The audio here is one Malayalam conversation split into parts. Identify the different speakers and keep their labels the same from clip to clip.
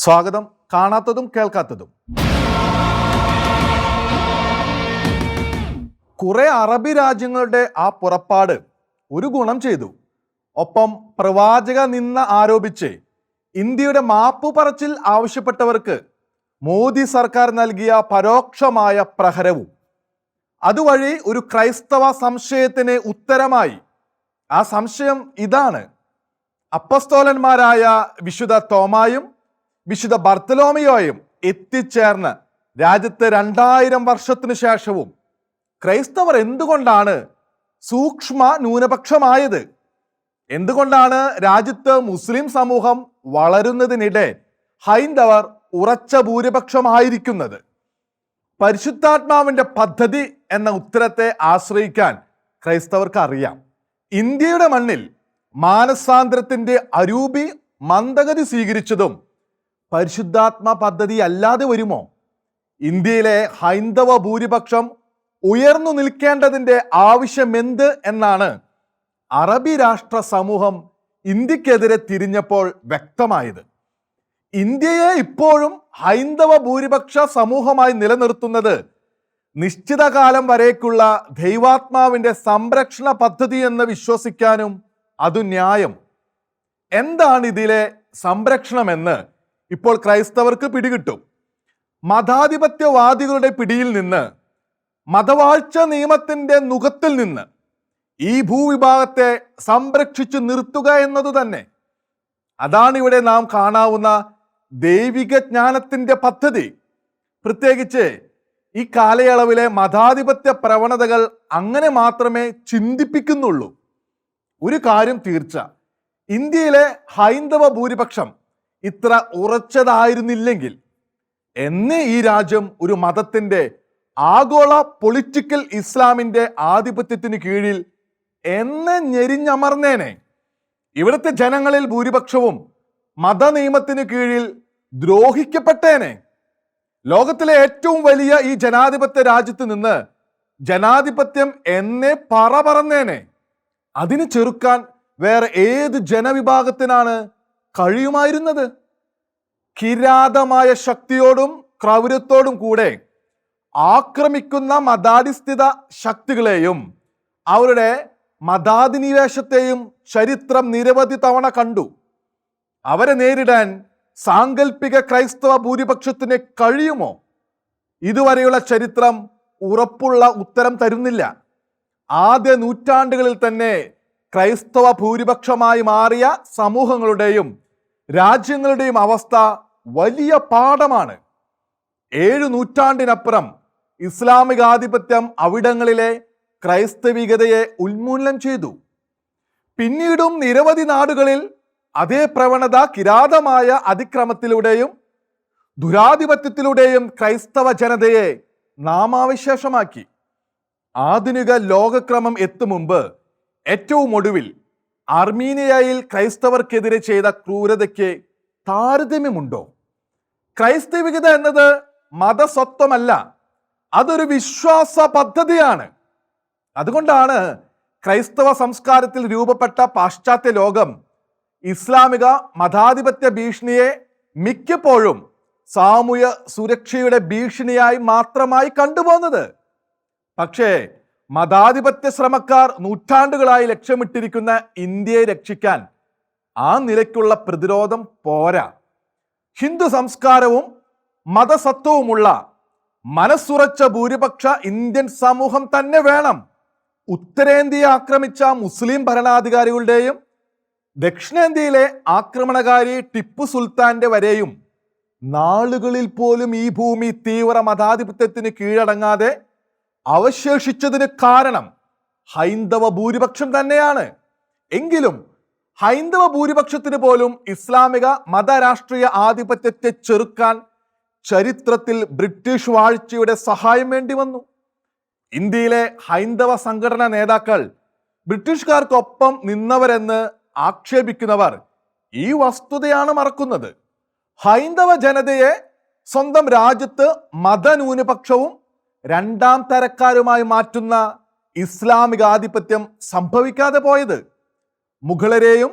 Speaker 1: സ്വാഗതം. കാണാത്തതും കേൾക്കാത്തതും. കുറെ അറബി രാജ്യങ്ങളുടെ ആ പുറപ്പാട് ഒരു ഗുണം ചെയ്തു. ഒപ്പം പ്രവാചക നിന്ന ആരോപിച്ച് ഇന്ത്യയുടെ മാപ്പു പറച്ചിൽ ആവശ്യപ്പെട്ടവർക്ക് മോദി സർക്കാർ നൽകിയ പരോക്ഷമായ പ്രഹരവും. അതുവഴി ഒരു ക്രൈസ്തവ സംശയത്തിന് ഉത്തരമായി. ആ സംശയം ഇതാണ്. അപ്പസ്തോലന്മാരായ വിശുദ്ധ തോമായും വിശുദ്ധ ബർത്തലോമിയോയും എത്തിച്ചേർന്ന് രാജ്യത്ത് രണ്ടായിരം വർഷത്തിനു ശേഷവും ക്രൈസ്തവർ എന്തുകൊണ്ടാണ് സൂക്ഷ്മ ന്യൂനപക്ഷമായത്? എന്തുകൊണ്ടാണ് രാജ്യത്ത് മുസ്ലിം സമൂഹം വളരുന്നതിനിടെ ഹൈന്ദവർ ഉറച്ച ഭൂരിപക്ഷമായിരിക്കുന്നത്? പരിശുദ്ധാത്മാവിന്റെ പദ്ധതി എന്ന ഉത്തരത്തെ ആശ്രയിക്കാൻ ക്രൈസ്തവർക്ക് അറിയാം ഇന്ത്യയുടെ മണ്ണിൽ മാനസാന്തരത്തിന്റെ അരൂപി മന്ദഗതി സ്വീകരിച്ചതും പരിശുദ്ധാത്മ പദ്ധതി അല്ലാതെ വരുമോ? ഇന്ത്യയിലെ ഹൈന്ദവ ഭൂരിപക്ഷം ഉയർന്നു നിൽക്കേണ്ടതിന്റെ ആവശ്യമെന്ത് എന്നാണ് അറബി രാഷ്ട്ര സമൂഹം ഇന്ത്യക്കെതിരെ തിരിഞ്ഞപ്പോൾ വ്യക്തമായത്. ഇന്ത്യയെ ഇപ്പോഴും ഹൈന്ദവ ഭൂരിപക്ഷ സമൂഹമായി നിലനിർത്തുന്നത് നിശ്ചിത കാലം വരേക്കുള്ള ദൈവാത്മാവിന്റെ സംരക്ഷണ പദ്ധതി എന്ന് വിശ്വസിക്കാനും അതു ന്യായം. എന്താണ് ഇതിലെ സംരക്ഷണമെന്ന് ഇപ്പോൾ ക്രൈസ്തവർക്ക് പിടികിട്ടും. മതാധിപത്യവാദികളുടെ പിടിയിൽ നിന്ന് മതവാഴ്ച നിയമത്തിന്റെ നുഖത്തിൽ നിന്ന് ഈ ഭൂവിഭാഗത്തെ സംരക്ഷിച്ചു നിർത്തുക എന്നത് തന്നെ. അതാണ് ഇവിടെ നാം കാണാവുന്ന ദൈവിക ജ്ഞാനത്തിന്റെ പദ്ധതി. പ്രത്യേകിച്ച് ഈ കാലയളവിലെ മതാധിപത്യ പ്രവണതകൾ അങ്ങനെ മാത്രമേ ചിന്തിപ്പിക്കുന്നുള്ളൂ. ഒരു കാര്യം തീർച്ച. ഇന്ത്യയിലെ ഹൈന്ദവ ഭൂരിപക്ഷം ഇത്ര ഉറച്ചതായിരുന്നില്ലെങ്കിൽ എന്ന് ഈ രാജ്യം ഒരു മതത്തിന്റെ ആഗോള പൊളിറ്റിക്കൽ ഇസ്ലാമിന്റെ ആധിപത്യത്തിന് കീഴിൽ എന്ന് ഞെരിഞ്ഞമർന്നേനെ. ഇവിടുത്തെ ജനങ്ങളിൽ ഭൂരിപക്ഷവും മതനിയമത്തിന് കീഴിൽ ദ്രോഹിക്കപ്പെട്ടേനെ. ലോകത്തിലെ ഏറ്റവും വലിയ ഈ ജനാധിപത്യ രാജ്യത്ത് നിന്ന് ജനാധിപത്യം എന്നെ പറ പറന്നേനെ. അതിന് ചെറുക്കാൻ വേറെ ഏത് ജനവിഭാഗത്തിനാണ് കഴിയുമായിരുന്നത്? കിരാതമായ ശക്തിയോടും ക്രൗര്യത്തോടും കൂടെ ആക്രമിക്കുന്ന മതാധിസ്ഥിത ശക്തികളെയും അവരുടെ മതാധിനിവേശത്തെയും ചരിത്രം നിരവധി തവണ കണ്ടു. അവരെ നേരിടാൻ സാങ്കല്പിക ക്രൈസ്തവ ഭൂരിപക്ഷത്തിന് കഴിയുമോ? ഇതുവരെയുള്ള ചരിത്രം ഉറപ്പുള്ള ഉത്തരം തരുന്നില്ല. ആദ്യ നൂറ്റാണ്ടുകളിൽ തന്നെ ക്രൈസ്തവ ഭൂരിപക്ഷമായി മാറിയ സമൂഹങ്ങളുടെയും രാജ്യങ്ങളുടെയും അവസ്ഥ വലിയ പാഠമാണ്. ഏഴു നൂറ്റാണ്ടിനപ്പുറം ഇസ്ലാമികാധിപത്യം അവിടങ്ങളിലെ ക്രൈസ്തവികതയെ ഉന്മൂലനം ചെയ്തു. പിന്നീടും നിരവധി നാടുകളിൽ അതേ പ്രവണത കിരാതമായ അതിക്രമത്തിലൂടെയും ദുരാധിപത്യത്തിലൂടെയും ക്രൈസ്തവ ജനതയെ നാമാവിശേഷമാക്കി. ആധുനിക ലോകക്രമം എത്തും മുമ്പ് ഏറ്റവും ഒടുവിൽ അർമീനിയയിൽ ക്രൈസ്തവർക്കെതിരെ ചെയ്ത ക്രൂരതയ്ക്ക് താരതമ്യമുണ്ടോ? ക്രൈസ്തവികത എന്നത് മതസ്വത്വമല്ല അതൊരു വിശ്വാസ പദ്ധതിയാണ്. അതുകൊണ്ടാണ് ക്രൈസ്തവ സംസ്കാരത്തിൽ രൂപപ്പെട്ട പാശ്ചാത്യ ലോകം ഇസ്ലാമിക മതാധിപത്യ ഭീഷണിയെ മിക്കപ്പോഴും സാമൂഹ്യ സുരക്ഷയുടെ ഭീഷണിയായി മാത്രമായി കണ്ടുപോകുന്നത്. പക്ഷേ മതാധിപത്യ ശ്രമക്കാർ നൂറ്റാണ്ടുകളായി ലക്ഷ്യമിട്ടിരിക്കുന്ന ഇന്ത്യയെ രക്ഷിക്കാൻ ആ നിലയ്ക്കുള്ള പ്രതിരോധം പോരാ. ഹിന്ദു സംസ്കാരവും മതസത്വവുമുള്ള മനസ്സുറച്ച ഭൂരിപക്ഷ ഇന്ത്യൻ സമൂഹം തന്നെ വേണം. ഉത്തരേന്ത്യയെ ആക്രമിച്ച മുസ്ലിം ഭരണാധികാരികളുടെയും ദക്ഷിണേന്ത്യയിലെ ആക്രമണകാരി ടിപ്പു സുൽത്താന്റെ വരെയും നാളുകളിൽ പോലും ഈ ഭൂമി തീവ്ര മതാധിപത്യത്തിന് കീഴടങ്ങാതെ അവശേഷിച്ചതിന് കാരണം ഹൈന്ദവ ഭൂരിപക്ഷം തന്നെയാണ്. എങ്കിലും ഹൈന്ദവ ഭൂരിപക്ഷത്തിന് പോലും ഇസ്ലാമിക മതരാഷ്ട്രീയ ആധിപത്യത്തെ ചെറുക്കാൻ ചരിത്രത്തിൽ ബ്രിട്ടീഷ് വാഴ്ചയുടെ സഹായം വേണ്ടി വന്നു. ഇന്ത്യയിലെ ഹൈന്ദവ സംഘടനാ നേതാക്കൾ ബ്രിട്ടീഷുകാർക്കൊപ്പം നിന്നവരെന്ന് ആക്ഷേപിക്കുന്നവർ ഈ വസ്തുതയാണ് മറക്കുന്നത്. ഹൈന്ദവ ജനതയെ സ്വന്തം രാജ്യത്ത് മതന്യൂനപക്ഷവും രണ്ടാം തരക്കാരുമായി മാറ്റുന്ന ഇസ്ലാമിക ആധിപത്യം സംഭവിക്കാതെ പോയത്. മുഗളരെയും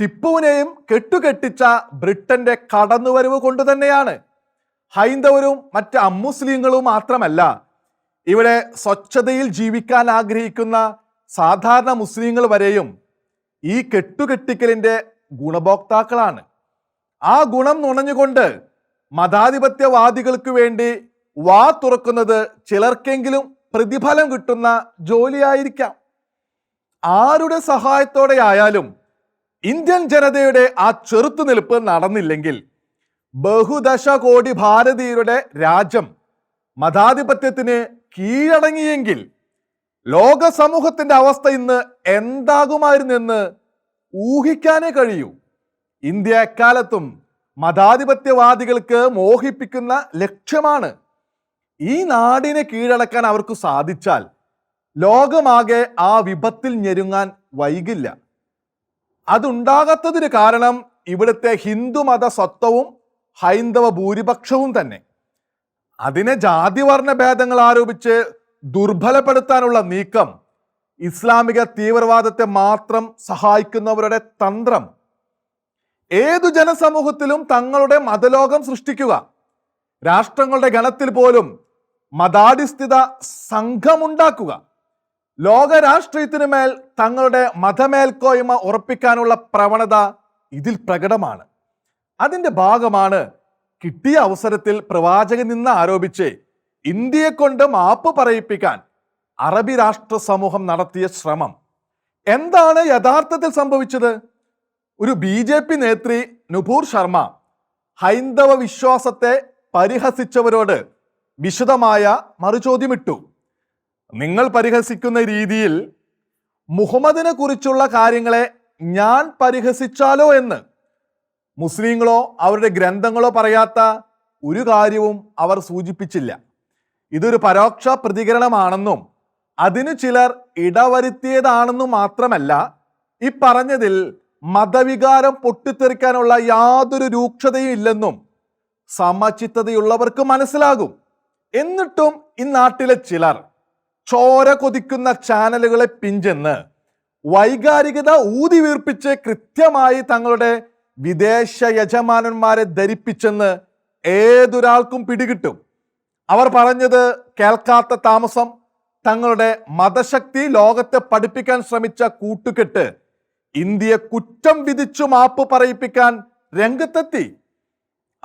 Speaker 1: ടിപ്പുവിനെയും കെട്ടുകെട്ടിച്ച ബ്രിട്ടന്റെ കടന്നുവരവ് കൊണ്ട് തന്നെയാണ്. ഹൈന്ദവരും മറ്റ് അമുസ്ലിങ്ങളും മാത്രമല്ല ഇവിടെ സ്വച്ഛതയിൽ ജീവിക്കാൻ ആഗ്രഹിക്കുന്ന സാധാരണ മുസ്ലിങ്ങൾ വരെയും ഈ കെട്ടുകെട്ടിക്കലിന്റെ ഗുണഭോക്താക്കളാണ്. ആ ഗുണം നുണഞ്ഞുകൊണ്ട് മതാധിപത്യവാദികൾക്ക് വേണ്ടി വാ തുറക്കുന്നത് ചിലർക്കെങ്കിലും പ്രതിഫലം കിട്ടുന്ന ജോലിയായിരിക്കാം. ആരുടെ സഹായത്തോടെ ആയാലും ഇന്ത്യൻ ജനതയുടെ ആ ചെറുത്തുനിൽപ്പ് നടന്നില്ലെങ്കിൽ ബഹുദശ കോടി ഭാരതീയരുടെ രാജ്യം മതാധിപത്യത്തിന് കീഴടങ്ങിയെങ്കിൽ ലോക സമൂഹത്തിന്റെ അവസ്ഥ ഇന്ന് എന്താകുമായിരുന്നെന്ന് ഊഹിക്കാനേ കഴിയൂ. ഇന്ത്യ എക്കാലത്തും മതാധിപത്യവാദികൾക്ക് മോഹിപ്പിക്കുന്ന ലക്ഷ്യമാണ് ഈ നാടിനെ കീഴടക്കാൻ അവർക്ക് സാധിച്ചാൽ ലോകമാകെ ആ വിപത്തിൽ ഞെരുങ്ങാൻ വൈകില്ല. അതുണ്ടാകാത്തതിന് കാരണം ഇവിടുത്തെ ഹിന്ദുമത സ്വത്വവും ഹൈന്ദവ ഭൂരിപക്ഷവും തന്നെ. അതിനെ ജാതിവർണ ഭേദങ്ങൾ ആരോപിച്ച് ദുർബലപ്പെടുത്താനുള്ള നീക്കം ഇസ്ലാമിക തീവ്രവാദത്തെ മാത്രം സഹായിക്കുന്നവരുടെ തന്ത്രം. ഏതു ജനസമൂഹത്തിലും തങ്ങളുടെ മതലോകം സൃഷ്ടിക്കുക രാഷ്ട്രങ്ങളുടെ ഗണത്തിൽ പോലും മതാടിസ്ഥിത സംഘമുണ്ടാക്കുക. ലോക രാഷ്ട്രീയത്തിനു മേൽ തങ്ങളുടെ മതമേൽക്കോയ്മ ഉറപ്പിക്കാനുള്ള പ്രവണത ഇതിൽ പ്രകടമാണ്. അതിന്റെ ഭാഗമാണ് കിട്ടിയ അവസരത്തിൽ പ്രവാചകൻ നിന്ന് ആരോപിച്ച് ഇന്ത്യയെ കൊണ്ട് മാപ്പ് പറയിപ്പിക്കാൻ അറബി രാഷ്ട്ര സമൂഹം നടത്തിയ ശ്രമം. എന്താണ് യഥാർത്ഥത്തിൽ സംഭവിച്ചത്? ഒരു ബി ജെ പി നേത്രി നുപൂർ ശർമ്മ ഹൈന്ദവ വിശ്വാസത്തെ പരിഹസിച്ചവരോട് വിശദമായ മറുചോദ്യമിട്ടു. നിങ്ങൾ പരിഹസിക്കുന്ന രീതിയിൽ മുഹമ്മദിനെ കുറിച്ചുള്ള കാര്യങ്ങളെ ഞാൻ പരിഹസിച്ചാലോ എന്ന് മുസ്ലിങ്ങളോ അവരുടെ ഗ്രന്ഥങ്ങളോ പറയാത്ത ഒരു കാര്യവും അവർ സൂചിപ്പിച്ചില്ല. ഇതൊരു പരോക്ഷ പ്രതികരണമാണെന്നും അതിന് ചിലർ ഇടവരുത്തിയതാണെന്നും മാത്രമല്ല ഈ പറഞ്ഞതിൽ മതവികാരം പൊട്ടിത്തെറിക്കാനുള്ള യാതൊരു രൂക്ഷതയും ഇല്ലെന്നും സമചിത്തതയുള്ളവർക്ക് മനസ്സിലാകും. എന്നിട്ടും ഈ നാട്ടിലെ ചിലർ ചോര കൊതിക്കുന്ന ചാനലുകളെ പിഞ്ചെന്ന് വൈകാരികത ഊതി വീർപ്പിച്ച് കൃത്യമായി തങ്ങളുടെ വിദേശ യജമാനന്മാരെ ധരിപ്പിച്ചെന്ന് ഏതൊരാൾക്കും പിടികിട്ടും. അവർ പറഞ്ഞത് കേൾക്കാത്ത താമസം തങ്ങളുടെ മതശക്തി ലോകത്തെ പഠിപ്പിക്കാൻ ശ്രമിച്ച കൂട്ടുകെട്ട് ഇന്ത്യയെ കുറ്റം വിധിച്ചു മാപ്പ് പറയിപ്പിക്കാൻ രംഗത്തെത്തി.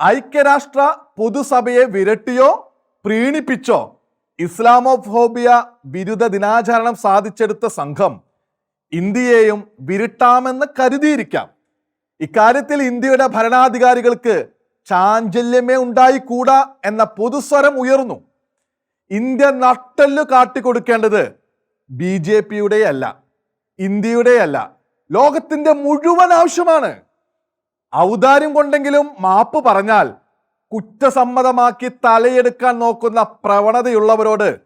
Speaker 1: ഐക്യരാഷ്ട്ര പൊതുസഭയെ വിരട്ടിയോ പ്രീണിപ്പിച്ചോ? ഇസ്ലാമോഫോബിയ ബിരുദ ദിനാചരണം സാധിച്ചെടുത്ത സംഘം ഇന്ത്യയെയും വിരട്ടാമെന്ന് കരുതിയിരിക്കാം. ഇക്കാര്യത്തിൽ ഇന്ത്യയുടെ ഭരണാധികാരികൾക്ക് ചാഞ്ചല്യമേ ഉണ്ടായിക്കൂടാ എന്ന പൊതുസ്വരം ഉയർന്നു. ഇന്ത്യ നട്ടെല്ലു കാട്ടിക്കൊടുക്കേണ്ടത് ബി ജെ പിയുടെയല്ല ഇന്ത്യയുടെയല്ല ലോകത്തിന്റെ മുഴുവൻ ആവശ്യമാണ്. ഔദാര്യം കൊണ്ടെങ്കിലും മാപ്പ് പറഞ്ഞാൽ കുറ്റസമ്മതമാക്കി തലയെടുക്കാൻ നോക്കുന്ന പ്രവണതയുള്ളവരോട്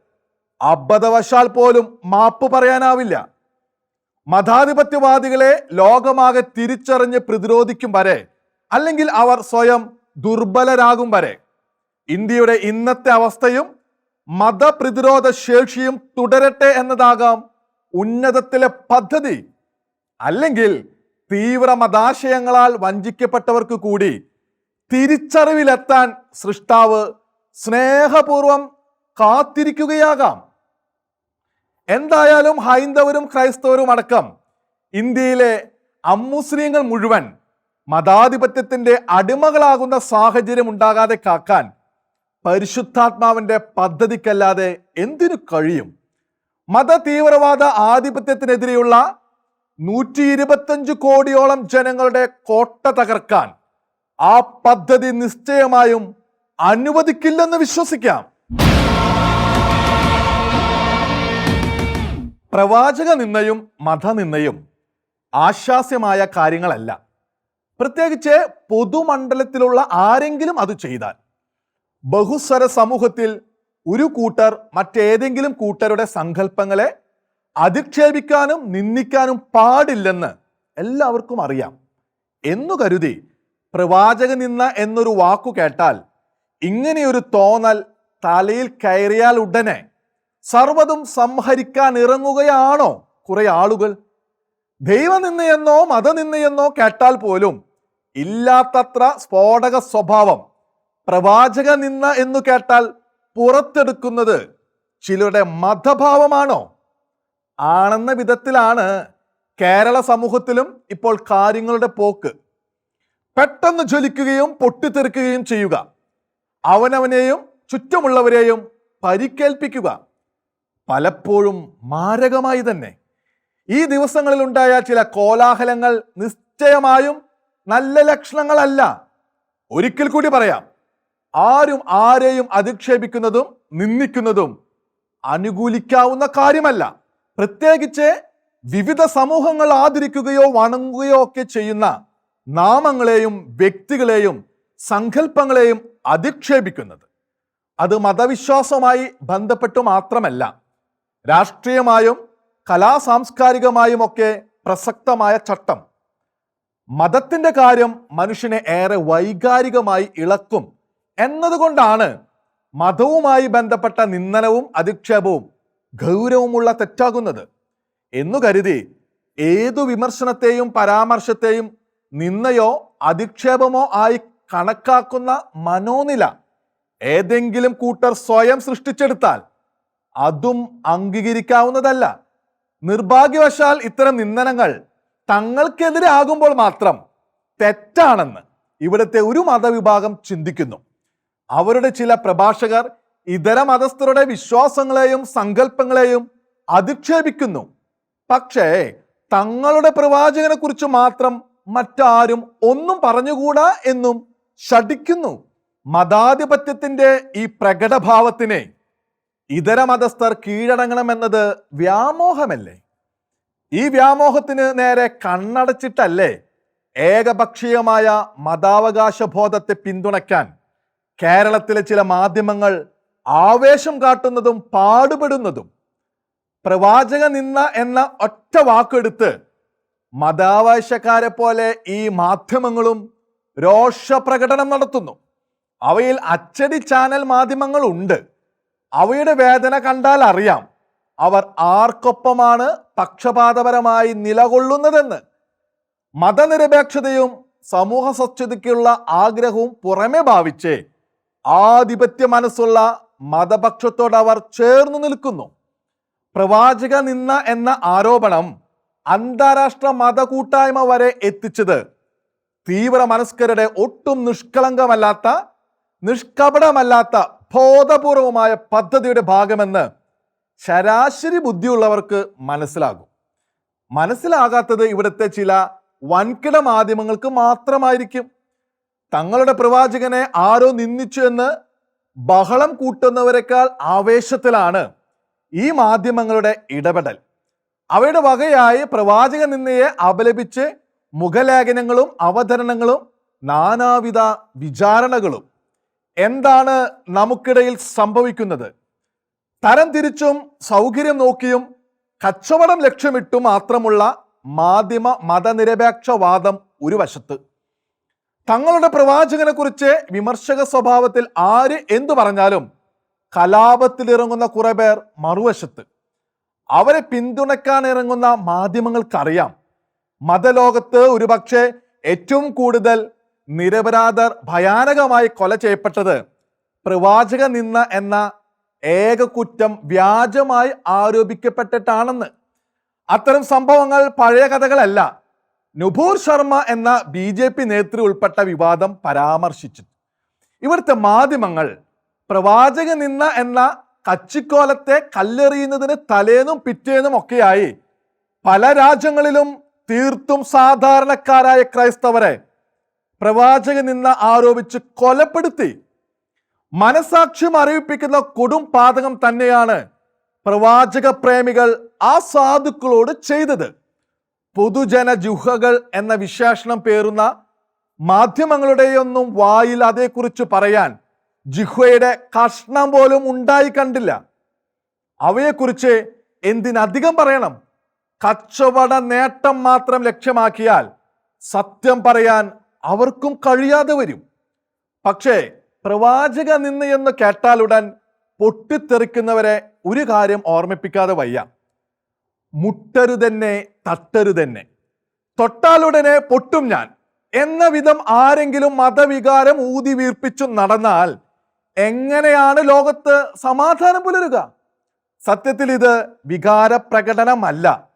Speaker 1: അബദ്ധവശാൽ പോലും മാപ്പ് പറയാനാവില്ല. മതാധിപത്യവാദികളെ ലോകമാകെ തിരിച്ചറിഞ്ഞ് പ്രതിരോധിക്കും വരെ അല്ലെങ്കിൽ അവർ സ്വയം ദുർബലരാകും വരെ. ഇന്ത്യയുടെ ഇന്നത്തെ അവസ്ഥയും മതപ്രതിരോധ ശേഷിയും തുടരട്ടെ എന്നതാകാം ഉന്നതത്തിലെ പദ്ധതി. അല്ലെങ്കിൽ തീവ്ര മതാശയങ്ങളാൽ വഞ്ചിക്കപ്പെട്ടവർക്ക് കൂടി തിരിച്ചറിവിലെത്താൻ സൃഷ്ടാവ് സ്നേഹപൂർവം കാത്തിരിക്കുകയാകാം. എന്തായാലും ഹൈന്ദവരും ക്രൈസ്തവരും അടക്കം ഇന്ത്യയിലെ അമുസ്ലിങ്ങൾ മുഴുവൻ മതാധിപത്യത്തിന്റെ അടിമകളാകുന്ന സാഹചര്യം ഉണ്ടാകാതെ കാക്കാൻ പരിശുദ്ധാത്മാവിന്റെ പദ്ധതിക്കല്ലാതെ എന്തിനു കഴിയും? മത തീവ്രവാദ ആധിപത്യത്തിനെതിരെയുള്ള നൂറ്റി ഇരുപത്തഞ്ച് കോടിയോളം ജനങ്ങളുടെ കോട്ട തകർക്കാൻ ആ പദ്ധതി നിശ്ചയമായും അനുവദിക്കില്ലെന്ന് വിശ്വസിക്കാം. പ്രവാചക നിന്നയും മതനിന്നയും ആശാസ്യമായ കാര്യങ്ങളല്ല. പ്രത്യേകിച്ച് പൊതുമണ്ഡലത്തിലുള്ള ആരെങ്കിലും അത് ചെയ്താൽ. ബഹുസ്വര സമൂഹത്തിൽ ഒരു കൂട്ടർ മറ്റേതെങ്കിലും കൂട്ടരുടെ സങ്കല്പങ്ങളെ അധിക്ഷേപിക്കാനും നിന്ദിക്കാനും പാടില്ലെന്ന് എല്ലാവർക്കും അറിയാം. എന്നു കരുതി പ്രവാചക നിന്ന എന്നൊരു വാക്കു കേട്ടാൽ ഇങ്ങനെയൊരു തോന്നൽ തലയിൽ കയറിയാൽ ഉടനെ സർവതും സംഹരിക്കാൻ ഇറങ്ങുകയാണോ കുറെ ആളുകൾ? ദൈവനിന്നയെന്നോ മതനിന്നയെന്നോ കേട്ടാൽ പോലും ഇല്ലാത്തത്ര സ്ഫോടക സ്വഭാവം പ്രവാചക നിന്ന എന്നു കേട്ടാൽ പുറത്തെടുക്കുന്നത് ചിലരുടെ മതഭാവമാണോ? ആണെന്ന വിധത്തിലാണ് കേരള സമൂഹത്തിലും ഇപ്പോൾ കാര്യങ്ങളുടെ പോക്ക്. പെട്ടെന്ന് ജ്വലിക്കുകയും പൊട്ടിത്തെറിക്കുകയും ചെയ്യുക. അവനവനെയും ചുറ്റുമുള്ളവരെയും പരിക്കേൽപ്പിക്കുക. പലപ്പോഴും മാരകമായി തന്നെ. ഈ ദിവസങ്ങളിൽ ഉണ്ടായ ചില കോലാഹലങ്ങൾ നിശ്ചയമായും നല്ല ലക്ഷണങ്ങളല്ല. ഒരിക്കൽ കൂടി പറയാം. ആരും ആരെയും അധിക്ഷേപിക്കുന്നതും നിന്ദിക്കുന്നതും അനുകൂലിക്കാവുന്ന കാര്യമല്ല. പ്രത്യേകിച്ച് വിവിധ സമൂഹങ്ങൾ ആദരിക്കുകയോ വണങ്ങുകയോ ഒക്കെ ചെയ്യുന്ന നാമങ്ങളെയും വ്യക്തികളെയും സങ്കല്പങ്ങളെയും അധിക്ഷേപിക്കുന്നത്. അത് മതവിശ്വാസവുമായി ബന്ധപ്പെട്ട് മാത്രമല്ല രാഷ്ട്രീയമായും കലാസാംസ്കാരികമായും ഒക്കെ പ്രസക്തമായ ചട്ടം. മതത്തിന്റെ കാര്യം മനുഷ്യനെ ഏറെ വൈകാരികമായി ഇളക്കും എന്നതുകൊണ്ടാണ് മതവുമായി ബന്ധപ്പെട്ട നിന്ദനവും അധിക്ഷേപവും ഗൗരവമുള്ള തെറ്റാകുന്നത് എന്നു കരുതി ഏതു വിമർശനത്തെയും പരാമർശത്തെയും നിന്നയോ അധിക്ഷേപമോ ആയി കണക്കാക്കുന്ന മനോനില ഏതെങ്കിലും കൂട്ടർ സ്വയം സൃഷ്ടിച്ചെടുത്താൽ അതും അംഗീകരിക്കാവുന്നതല്ല. നിർഭാഗ്യവശാൽ ഇത്തരം നിന്ദനങ്ങൾ തങ്ങൾക്കെതിരെ ആകുമ്പോൾ മാത്രം തെറ്റാണെന്ന് ഇവിടുത്തെ ഒരു മതവിഭാഗം ചിന്തിക്കുന്നു. അവരുടെ ചില പ്രഭാഷകർ ഇതര മതസ്ഥരുടെ വിശ്വാസങ്ങളെയും സങ്കല്പങ്ങളെയും അധിക്ഷേപിക്കുന്നു. പക്ഷേ തങ്ങളുടെ പ്രവാചകനെ കുറിച്ച് മാത്രം മറ്റാരും ഒന്നും പറഞ്ഞുകൂടാ എന്നും ശഠിക്കുന്നു. മതാധിപത്യത്തിന്റെ ഈ പ്രകടഭാവത്തിനെ. ഇതര മതസ്ഥർ കീഴടങ്ങണമെന്നത് വ്യാമോഹമല്ലേ? ഈ വ്യാമോഹത്തിന് നേരെ കണ്ണടച്ചിട്ടല്ലേ ഏകപക്ഷീയമായ മതാവകാശ ബോധത്തെ പിന്തുണയ്ക്കാൻ കേരളത്തിലെ ചില മാധ്യമങ്ങൾ ആവേശം കാട്ടുന്നതും പാടുപെടുന്നതും പ്രവാചക നിന്ന എന്ന ഒറ്റ വാക്കെടുത്ത് മതാവകാശക്കാരെ പോലെ ഈ മാധ്യമങ്ങളും രോഷപ്രകടനം നടത്തുന്നു. അവയിൽ അച്ചടി ചാനൽ മാധ്യമങ്ങൾ ഉണ്ട് അവയുടെ വേദന കണ്ടാൽ അറിയാം. അവർ ആർക്കൊപ്പമാണ് പക്ഷപാതപരമായി നിലകൊള്ളുന്നതെന്ന്. മതനിരപേക്ഷതയും സമൂഹ സ്വച്ഛതയ്ക്കുള്ള ആഗ്രഹവും പുറമെ ഭാവിച്ച് ആധിപത്യ മനസ്സുള്ള മതപക്ഷത്തോട് അവർ ചേർന്ന് നിൽക്കുന്നു. പ്രവാചക നിന്ന എന്ന ആരോപണം അന്താരാഷ്ട്ര മതകൂട്ടായ്മ വരെ എത്തിച്ചത് തീവ്ര മനസ്കരുടെ ഒട്ടും നിഷ്കളങ്കമല്ലാത്ത നിഷ്കപടമല്ലാത്ത ബോധപൂർവമായ പദ്ധതിയുടെ ഭാഗമെന്ന് ശരാശരി ബുദ്ധിയുള്ളവർക്ക് മനസ്സിലാകും. മനസ്സിലാകാത്തത് ഇവിടുത്തെ ചില വൻകിട മാധ്യമങ്ങൾക്ക് മാത്രമായിരിക്കും. തങ്ങളുടെ പ്രവാചകനെ ആരോ നിന്ദിച്ചു എന്ന് ബഹളം കൂട്ടുന്നവരെക്കാൾ ആവേശത്തിലാണ് ഈ മാധ്യമങ്ങളുടെ ഇടപെടൽ. അവയുടെ വകയായി പ്രവാചക നിന്നയെ അപലപിച്ച് മുഖലേഖനങ്ങളും അവതരണങ്ങളും നാനാവിധ വിചാരണകളും. എന്താണ് നമുക്കിടയിൽ സംഭവിക്കുന്നത്? തരം തിരിച്ചും സൗകര്യം നോക്കിയും കച്ചവടം ലക്ഷ്യമിട്ടും മാത്രമുള്ള മാധ്യമ മതനിരപേക്ഷവാദം ഒരു വശത്ത്. തങ്ങളുടെ പ്രവാചകനെ കുറിച്ച് വിമർശക സ്വഭാവത്തിൽ ആര് എന്തു പറഞ്ഞാലും കലാപത്തിലിറങ്ങുന്ന കുറെ പേർ മറുവശത്ത്. അവരെ പിന്തുണക്കാൻ ഇറങ്ങുന്ന മാധ്യമങ്ങൾക്കറിയാം. മതലോകത്ത് ഒരുപക്ഷെ ഏറ്റവും കൂടുതൽ നിരപരാധർ ഭയാനകമായി കൊല ചെയ്യപ്പെട്ടത് പ്രവാചക നിന്ന എന്ന ഏക കുറ്റം വ്യാജമായി ആരോപിക്കപ്പെട്ടിട്ടാണെന്ന്. അത്തരം സംഭവങ്ങൾ പഴയ കഥകളല്ല. നുപൂർ ശർമ്മ എന്ന ബി ജെ പി നേതൃ ഉൾപ്പെട്ട വിവാദം പരാമർശിച്ചു. ഇവിടുത്തെ മാധ്യമങ്ങൾ പ്രവാചക നിന്ന എന്ന കച്ചിക്കോലത്തെ കല്ലെറിയുന്നതിന് തലേന്നും പിറ്റേന്നും ഒക്കെയായി പല രാജ്യങ്ങളിലും തീർത്തും സാധാരണക്കാരായ ക്രൈസ്തവരെ പ്രവാചക നിന്ന ആരോപിച്ച് കൊലപ്പെടുത്തി. മനസാക്ഷ്യം അറിയിപ്പിക്കുന്ന കൊടും പാതകം തന്നെയാണ് പ്രവാചക പ്രേമികൾ ആ സാധുക്കളോട് ചെയ്തത്. പൊതുജന ജുഹകൾ എന്ന വിശേഷണം പേറുന്ന മാധ്യമങ്ങളുടെയൊന്നും വായിൽ അതേക്കുറിച്ച് പറയാൻ ജിഹ്വയുടെ കഷ്ണം പോലും ഉണ്ടായി കണ്ടില്ല. അവയെക്കുറിച്ച് എന്തിനധികം പറയണം? കച്ചവട നേട്ടം മാത്രം ലക്ഷ്യമാക്കിയാൽ സത്യം പറയാൻ അവർക്കും കഴിയാതെ വരും. പക്ഷേ പ്രവാചക നിന്ന് എന്ന് കേട്ടാലുടൻ പൊട്ടിത്തെറിക്കുന്നവരെ ഒരു കാര്യം ഓർമ്മിപ്പിക്കാതെ വയ്യ. മുട്ടരുതെന്നെ തട്ടരുതെന്നെ. തൊട്ടാലുടനെ പൊട്ടും ഞാൻ. എന്ന വിധം ആരെങ്കിലും മതവികാരം ഊതി വീർപ്പിച്ചു നടന്നാൽ എങ്ങനെയാണ് ലോകത്ത് സമാധാനം പുലരുക? സത്യത്തിൽ ഇത് വികാര പ്രകടനമല്ല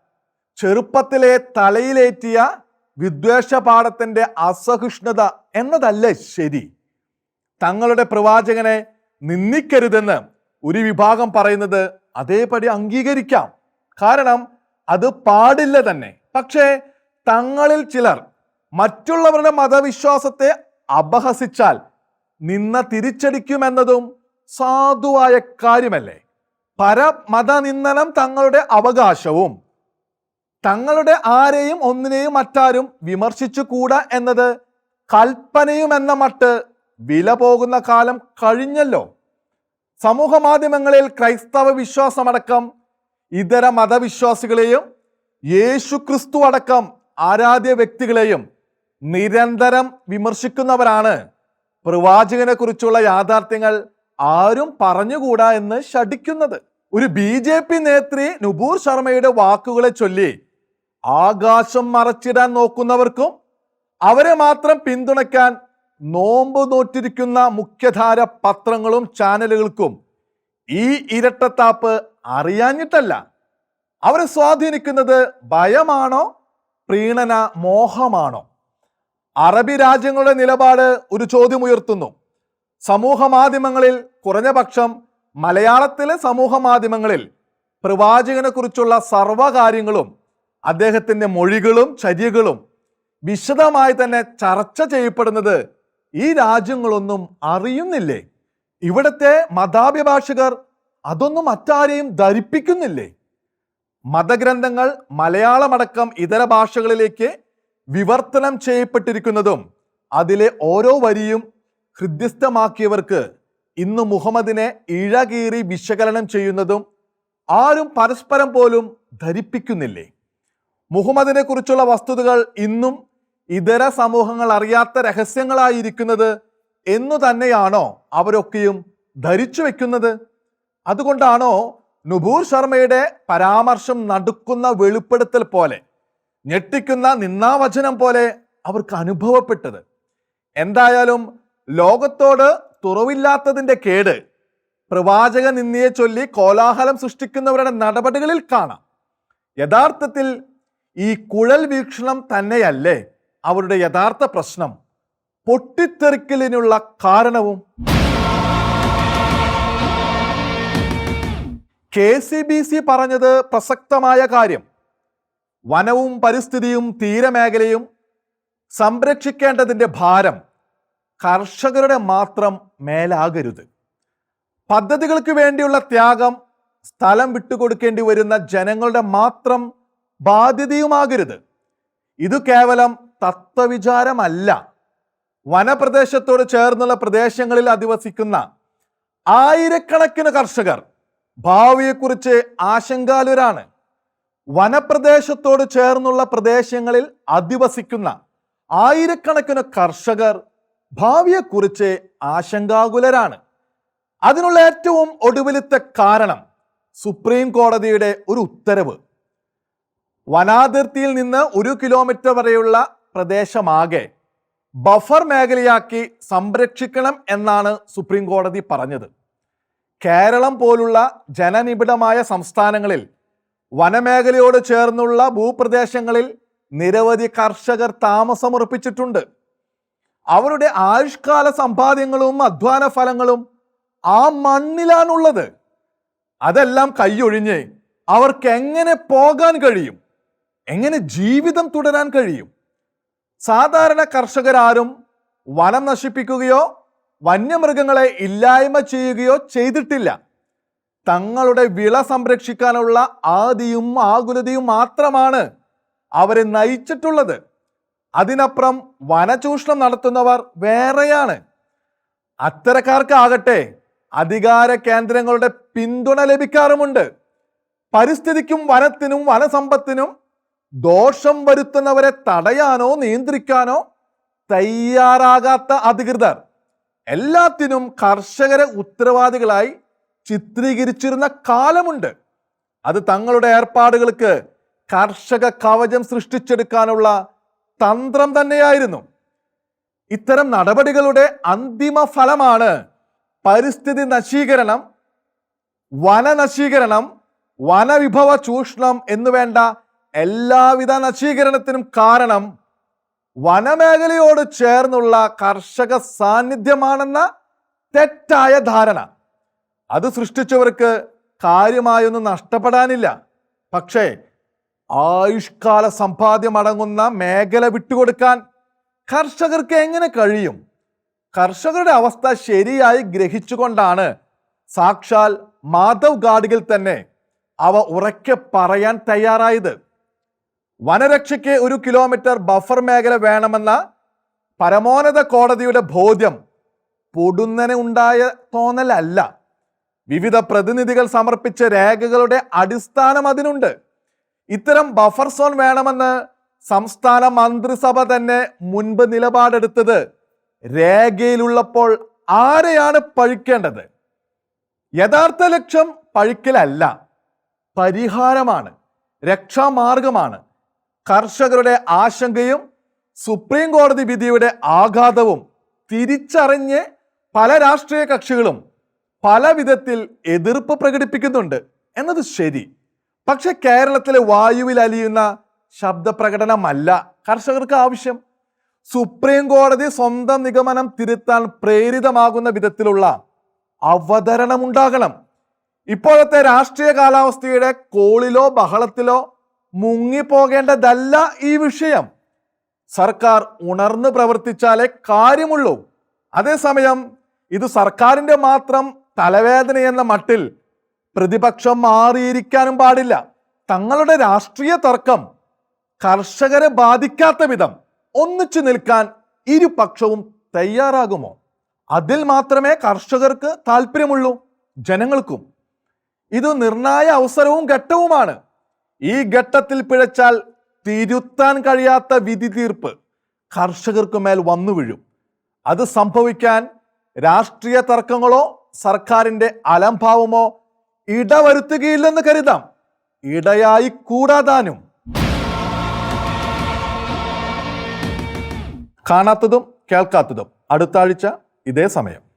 Speaker 1: ചെറുപ്പത്തിലെ തലയിലേറ്റിയ വിദ്വേഷപാഠത്തിന്റെ അസഹിഷ്ണുത എന്നതല്ല ശരി. തങ്ങളുടെ പ്രവാചകനെ നിന്ദിക്കരുതെന്ന് ഒരു വിഭാഗം പറയുന്നത് അതേപടി അംഗീകരിക്കാം. കാരണം അത് പാടില്ല തന്നെ. പക്ഷേ തങ്ങളിൽ ചിലർ മറ്റുള്ളവരുടെ മതവിശ്വാസത്തെ അപഹസിച്ചാൽ നിന്ന തിരിച്ചടിക്കുമെന്നതും സാധുവായ കാര്യമല്ലേ? പരമതനിന്ദനം തങ്ങളുടെ അവകാശവും തങ്ങളുടെ ആരെയും ഒന്നിനെയും മറ്റാരും വിമർശിച്ചുകൂടാ എന്നത് കൽപ്പനയും എന്ന മട്ട് വില പോകുന്ന കാലം കഴിഞ്ഞല്ലോ. സമൂഹ മാധ്യമങ്ങളിൽ ക്രൈസ്തവ വിശ്വാസമടക്കം ഇതര മതവിശ്വാസികളെയും യേശു ക്രിസ്തു അടക്കം ആരാധ്യ വ്യക്തികളെയും നിരന്തരം വിമർശിക്കുന്നവരാണ്. പ്രവാചകനെ കുറിച്ചുള്ള യാഥാർത്ഥ്യങ്ങൾ ആരും പറഞ്ഞുകൂടാ എന്ന് ശഠിക്കുന്നത്. ഒരു ബി ജെ പി നേത്രി നുപൂർ ശർമ്മയുടെ വാക്കുകളെ ചൊല്ലി ആകാശം മറച്ചിടാൻ നോക്കുന്നവർക്കും അവരെ മാത്രം പിന്തുണയ്ക്കാൻ നോമ്പ് നോറ്റിരിക്കുന്ന മുഖ്യധാര പത്രങ്ങളും ചാനലുകൾക്കും ഈ ഇരട്ടത്താപ്പ് അറിയാഞ്ഞിട്ടല്ല. അവരെ സ്വാധീനിക്കുന്നത് ഭയമാണോ? പ്രീണന മോഹമാണോ? അറബി രാജ്യങ്ങളുടെ നിലപാട് ഒരു ചോദ്യം ഉയർത്തുന്നു. സമൂഹ മാധ്യമങ്ങളിൽ കുറഞ്ഞ പക്ഷം മലയാളത്തിലെ സമൂഹ മാധ്യമങ്ങളിൽ പ്രവാചകനെ കുറിച്ചുള്ള സർവകാര്യങ്ങളും അദ്ദേഹത്തിന്റെ മൊഴികളും ചര്യകളും വിശദമായി തന്നെ ചർച്ച ചെയ്യപ്പെടുന്നത് ഈ രാജ്യങ്ങളൊന്നും അറിയുന്നില്ലേ? ഇവിടുത്തെ മതാഭിഭാഷകർ അതൊന്നും മറ്റാരെയും ധരിപ്പിക്കുന്നില്ലേ? മതഗ്രന്ഥങ്ങൾ മലയാളമടക്കം ഇതര ഭാഷകളിലേക്ക് വിവർത്തനം ചെയ്യപ്പെട്ടിരിക്കുന്നതും അതിലെ ഓരോ വരിയും ഹൃദ്യസ്ഥമാക്കിയവർക്ക് ഇന്ന് മുഹമ്മദിനെ ഇഴകീറി വിശകലനം ചെയ്യുന്നതും ആരും പരസ്പരം പോലും ധരിപ്പിക്കുന്നില്ലേ? മുഹമ്മദിനെ കുറിച്ചുള്ള വസ്തുതകൾ ഇന്നും ഇതര സമൂഹങ്ങൾ അറിയാത്ത രഹസ്യങ്ങളായിരിക്കുന്നത് എന്നു തന്നെയാണോ അവരൊക്കെയും ധരിച്ചു വെക്കുന്നത്? അതുകൊണ്ടാണോ നുപൂർ ശർമ്മയുടെ പരാമർശം നടുക്കുന്ന വെളിപ്പെടുത്തൽ പോലെ ഞെട്ടിക്കുന്ന നിന്നാവചനം പോലെ അവർക്ക് അനുഭവപ്പെട്ടത്? എന്തായാലും ലോകത്തോട് തുറവില്ലാത്തതിന്റെ കേട് പ്രവാചക നിന്ദിയെ ചൊല്ലി കോലാഹലം സൃഷ്ടിക്കുന്നവരുടെ നടപടികളിൽ കാണാം. യഥാർത്ഥത്തിൽ ഈ കുഴൽ വീക്ഷണം തന്നെയല്ലേ അവരുടെ യഥാർത്ഥ പ്രശ്നം? പൊട്ടിത്തെറിക്കലിനുള്ള കാരണവും കെ സി ബി സി പറഞ്ഞത് പ്രസക്തമായ കാര്യം. വനവും പരിസ്ഥിതിയും തീരമേഖലയും സംരക്ഷിക്കേണ്ടതിന്റെ ഭാരം കർഷകരുടെ മാത്രം മേലാകരുത്. പദ്ധതികൾക്ക് വേണ്ടിയുള്ള ത്യാഗം സ്ഥലം വിട്ടുകൊടുക്കേണ്ടി വരുന്ന ജനങ്ങളുടെ മാത്രം ബാധ്യതയുമാകരുത്. ഇത് കേവലം തത്വവിചാരമല്ല. വനപ്രദേശത്തോട് ചേർന്നുള്ള പ്രദേശങ്ങളിൽ അധിവസിക്കുന്ന ആയിരക്കണക്കിന് കർഷകർ ഭാവിയെക്കുറിച്ച് ആശങ്കാലുരാണ്. വനപ്രദേശത്തോട് ചേർന്നുള്ള പ്രദേശങ്ങളിൽ അധിവസിക്കുന്ന ആയിരക്കണക്കിന് കർഷകർ ഭാവിയെക്കുറിച്ച് ആശങ്കാകുലരാണ്. അതിനുള്ള ഏറ്റവും ഒടുവിലത്തെ കാരണം സുപ്രീം കോടതിയുടെ ഒരു ഉത്തരവ്. വനാതിർത്തിയിൽ നിന്ന് ഒരു കിലോമീറ്റർ വരെയുള്ള പ്രദേശമാകെ ബഫർ മേഖലയാക്കി സംരക്ഷിക്കണം എന്നാണ് സുപ്രീം കോടതി പറഞ്ഞത്. കേരളം പോലുള്ള ജനനിബിഡമായ സംസ്ഥാനങ്ങളിൽ വനമേഖലയോട് ചേർന്നുള്ള ഭൂപ്രദേശങ്ങളിൽ നിരവധി കർഷകർ താമസമുറപ്പിച്ചിട്ടുണ്ട്. അവരുടെ ആയുഷ്കാല സമ്പാദ്യങ്ങളും അധ്വാന ഫലങ്ങളും ആ മണ്ണിലാണുള്ളത്. അതെല്ലാം കൈയൊഴിഞ്ഞ് അവർക്ക് എങ്ങനെ പോകാൻ കഴിയും? എങ്ങനെ ജീവിതം തുടരാൻ കഴിയും? സാധാരണ കർഷകരാരും വനം നശിപ്പിക്കുകയോ വന്യമൃഗങ്ങളെ ഇല്ലായ്മ ചെയ്യുകയോ ചെയ്തിട്ടില്ല. തങ്ങളുടെ വിള സംരക്ഷിക്കാനുള്ള ആദിയും ആകുലതയും മാത്രമാണ് അവരെ നയിച്ചിട്ടുള്ളത്. അതിനപ്പുറം വനചൂഷണം നടത്തുന്നവർ വേറെയാണ്. അത്തരക്കാർക്കാകട്ടെ അധികാര കേന്ദ്രങ്ങളുടെ പിന്തുണ ലഭിക്കാറുമുണ്ട്. പരിസ്ഥിതിക്കും വനത്തിനും വനസമ്പത്തിനും ദോഷം വരുത്തുന്നവരെ തടയാനോ നിയന്ത്രിക്കാനോ തയ്യാറാകാത്ത അധികൃതർ എല്ലാത്തിനും കർഷകരെ ഉത്തരവാദികളായി ചിത്രീകരിച്ചിരുന്ന കാലമുണ്ട്. അത് തങ്ങളുടെ ഏർപ്പാടുകൾക്ക് കർഷക കവചം സൃഷ്ടിച്ചെടുക്കാനുള്ള തന്ത്രം തന്നെയായിരുന്നു. ഇത്തരം നടപടികളുടെ അന്തിമ ഫലമാണ് പരിസ്ഥിതി നശീകരണം വനനശീകരണം വനവിഭവ ചൂഷണം എന്നുവേണ്ട എല്ലാവിധ നശീകരണത്തിനും കാരണം വനമേഖലയോട് ചേർന്നുള്ള കർഷക സാന്നിധ്യമാണെന്ന തെറ്റായ ധാരണ. അത് സൃഷ്ടിച്ചവർക്ക് കാര്യമായൊന്നും നഷ്ടപ്പെടാനില്ല. പക്ഷേ ആയുഷ്കാല സമ്പാദ്യമടങ്ങുന്ന മേഖല വിട്ടുകൊടുക്കാൻ കർഷകർക്ക് എങ്ങനെ കഴിയും? കർഷകരുടെ അവസ്ഥ ശരിയായി ഗ്രഹിച്ചുകൊണ്ടാണ്. സാക്ഷാൽ മാധവ് ഗാഡ്ഗിൽ തന്നെ അവ ഉറക്കെ പറയാൻ തയ്യാറായത്. വനരക്ഷയ്ക്ക് ഒരു കിലോമീറ്റർ ബഫർ മേഖല വേണമെന്ന പരമോന്നത കോടതിയുടെ ബോധ്യം പൊടുന്നനെ ഉണ്ടായ തോന്നലല്ല. വിവിധ പ്രതിനിധികൾ സമർപ്പിച്ച രേഖകളുടെ അടിസ്ഥാനം അതിനുണ്ട്. ഇത്തരം ബഫർ സോൺ വേണമെന്ന് സംസ്ഥാന മന്ത്രിസഭ തന്നെ മുൻപ് നിലപാടെടുത്തത് രേഖയിലുള്ളപ്പോൾ ആരെയാണ് പഴിക്കേണ്ടത്? യഥാർത്ഥ ലക്ഷ്യം പഴിക്കലല്ല പരിഹാരമാണ് രക്ഷാമാർഗമാണ്. കർഷകരുടെ ആശങ്കയും സുപ്രീം കോടതി വിധിയുടെ ആഘാതവും തിരിച്ചറിഞ്ഞ് പല രാഷ്ട്രീയ കക്ഷികളും പല വിധത്തിൽ എതിർപ്പ് പ്രകടിപ്പിക്കുന്നുണ്ട്. എന്നത് ശരി. പക്ഷെ കേരളത്തിലെ വായുവിൽ അലിയുന്ന ശബ്ദപ്രകടനമല്ല കർഷകർക്ക് ആവശ്യം. സുപ്രീം കോടതി സ്വന്തം നിഗമനം തിരുത്താൻ പ്രേരിതമാകുന്ന വിധത്തിലുള്ള അവതരണം ഉണ്ടാകണം ഇപ്പോഴത്തെ രാഷ്ട്രീയ കാലാവസ്ഥയുടെ കോളിലോ ബഹളത്തിലോ മുങ്ങിപ്പോകേണ്ടതല്ല ഈ വിഷയം. സർക്കാർ ഉണർന്ന് പ്രവർത്തിച്ചാലേ കാര്യമുള്ളൂ. അതേസമയം ഇത് സർക്കാരിന്റെ മാത്രം തലവേദന എന്ന മട്ടിൽ പ്രതിപക്ഷം മാറിയിരിക്കാനും പാടില്ല. തങ്ങളുടെ രാഷ്ട്രീയ തർക്കം കർഷകരെ ബാധിക്കാത്ത വിധം ഒന്നിച്ചു നിൽക്കാൻ ഇരുപക്ഷവും തയ്യാറാകുമോ? അതിൽ മാത്രമേ കർഷകർക്ക് താല്പര്യമുള്ളൂ. ജനങ്ങൾക്കും. ഇത് നിർണായ അവസരവും ഘട്ടവുമാണ്. ഈ ഘട്ടത്തിൽ പിഴച്ചാൽ തിരുത്താൻ കഴിയാത്ത വിധി തീർപ്പ് കർഷകർക്ക് മേൽ വന്നു വീഴും. അത് സംഭവിക്കാൻ രാഷ്ട്രീയ തർക്കങ്ങളോ സർക്കാരിന്റെ അലംഭാവമോ ഇടവരുത്തുകയില്ലെന്ന് കരുതാം. ഇടയായി കൂടാതാനും. കാണാത്തതും കേൾക്കാത്തതും. അടുത്ത ആഴ്ച ഇതേ സമയം.